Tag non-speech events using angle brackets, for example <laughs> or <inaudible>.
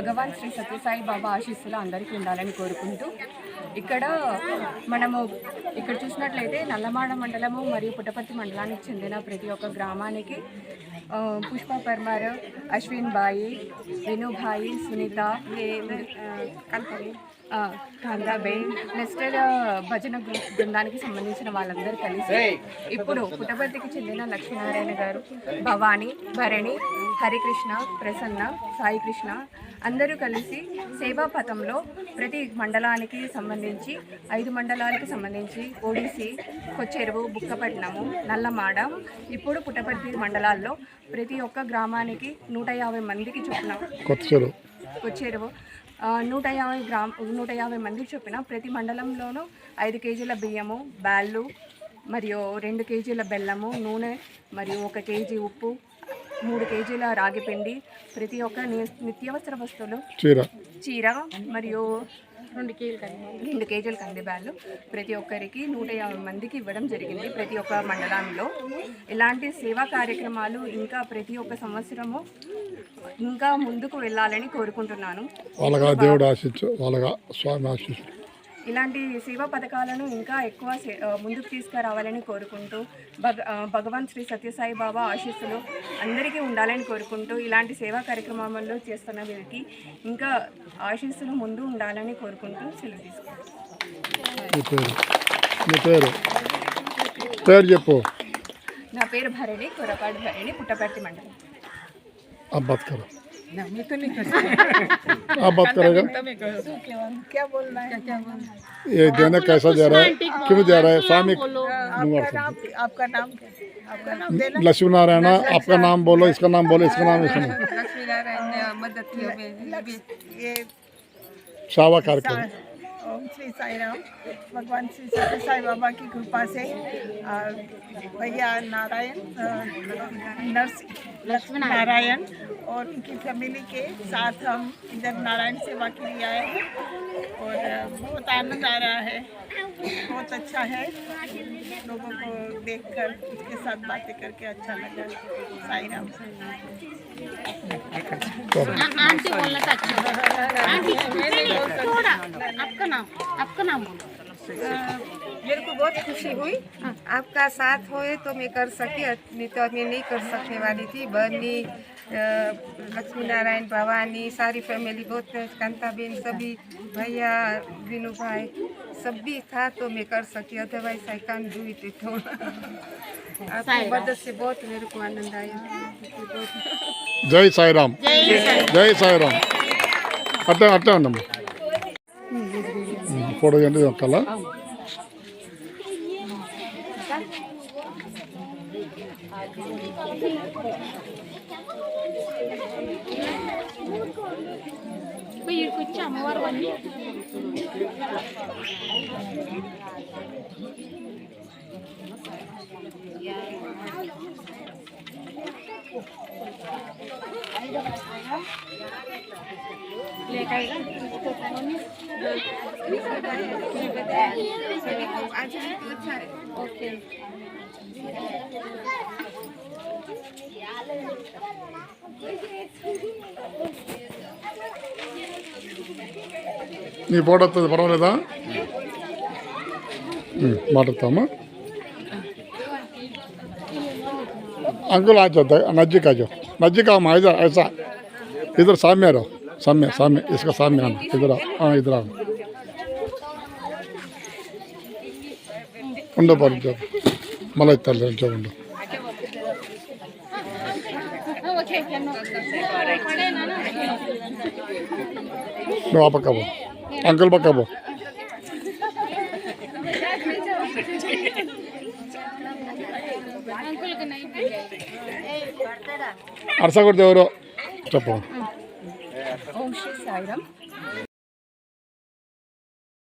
భగవాన్ శ్రీ సత్యసాయి బాబా ఆశీస్సులు అందరికీ ఉండాలని కోరుకుంటూ ఇక్కడ మనము ఇక్కడ చూసినట్లయితే నల్లమాడ మండలము మరియు పుట్టపర్తి మండలానికి చెందిన ప్రతి ఒక్క గ్రామానికి పుష్ప పర్మార్ అశ్విన్ బాయి వినుభాయి సునీత కాంతాబేన్ నెక్స్ట్ భజన బృందానికి సంబంధించిన వాళ్ళందరూ కలిసి ఇప్పుడు పుట్టపర్తికి చెందిన లక్ష్మీనారాయణ గారు భవానీ భరణి హరికృష్ణ ప్రసన్న సాయి కృష్ణ అందరూ కలిసి సేవా పథంలో ప్రతి మండలానికి సంబంధించి ఐదు మండలాలకు సంబంధించి ఒడిసి కొచ్చెరువు బుక్కపట్నము నల్లమాడ ఇప్పుడు పుట్టపర్తి మండలాల్లో ప్రతి ఒక్క గ్రామానికి నూట యాభై మందికి చొప్పున కొచ్చేరువు నూట యాభై గ్రామ్ నూట యాభై మందికి చొప్పున ప్రతి మండలంలోనూ ఐదు కేజీల బియ్యము బ్యాళ్ళు మరియు రెండు కేజీల బెల్లము నూనె మరియు ఒక కేజీ ఉప్పు మూడు కేజీల రాగి పిండి ప్రతి ఒక్క నిత్యావసర వస్తువులు చీర. చీర మరియు రెండు కేజీలు రెండు కేజీల కంది బ్యాళ్ళు ప్రతి ఒక్కరికి నూట యాభై మందికి ఇవ్వడం జరిగింది ప్రతి ఒక్క మండలంలో. ఇలాంటి సేవా కార్యక్రమాలు ఇంకా ప్రతి ఒక్క సంవత్సరము ఇంకా ముందుకు వెళ్ళాలని కోరుకుంటున్నాను. వాళ్ళగా దేవుడు ఆశించు వాళ్ళగా స్వామి ఆశించు. ఇలాంటి సేవా పథకాలను ఇంకా ఎక్కువ ముందుకు తీసుకురావాలని కోరుకుంటూ భగ భగవాన్ శ్రీ సత్యసాయి బాబా ఆశీస్సులు అందరికీ ఉండాలని కోరుకుంటూ ఇలాంటి సేవా కార్యక్రమాలు చేస్తున్న వీరికి ఇంకా ఆశీస్సులు ముందు ఉండాలని కోరుకుంటూ సెలవు తీసుకుంటారు నా పేరు? భరణి కొరపాటి భరణి పుట్టపర్తి మండలం. <laughs> आप बात करेगा? क्या? बोलना है? क्या बोलना है? ये देना कैसा दे रहा है? क्यों दे रहा है? स्वामी आपका नाम आपका नाम आपका नाम लक्ष्मी नारायण आपका नाम बोलो इसका नाम बोलो इसका नाम इसका नाम लक्ष्मी नारायण ने मदद की हमें। ये शावा कार्यक्रम। ओम श्री साई राम भगवान श्री सत्य साई बाबा की कृपा से भैया नारायण नर्स लक्ष्मी नारायण। और उनकी फैमिली के साथ हम इधर नारायण सेवा के लिए आए हैं। और बहुत आनंद आ रहा है। बहुत अच्छा है। लोगों को देखकर उसके साथ बातें करके अच्छा लगा। साई राम आंटी बोलना था अच्छा आंटी थोड़ा आपका नाम आपका नाम बोलो। मेरे को बहुत खुशी हुई। आपका साथ होए तो मैं कर सकी नहीं तो मैं नहीं कर सकने वाली थी। बनी लक्ष्मी नारायण भवानी सारी फैमिली बहुत कांताबेन सभी भैया विनू भाई सब भी था तो मैं कर सकी otherwise I can do it it आपकी मदद से बहुत मेरे को आनंद आया बहुत జై సాయిరామ్ జై సాయిరామ్ అట్టే అట్టే ఉండమ్మా ఫోటో ఏంటి ఒక్కలా Bayir ko cham war నీ ఫోటో వస్తుంది పర్వాలేదా మాట్లాడతామా అంకుల్ ఆచొద్దా నజ్జిక్ ఆచో నజ్జిక్ అమ్మా ఇదా ఐసా ఇద్దరు సామ్యారు సామ్య సామ్య ఇసుక సామ్య అన్న ఇద్దరు ఇద్దరు అమ్మ ఉండవు మళ్ళీ ఇస్తారు ఉండు ఓకే పడేనా నువ్వు ఆ పక్క పో అంకుల్ పక్క పో అంకుల్కి నైట్ అరస కొడితే ఎవరో చెప్పు ఓం శ్రీ సాయిరామ్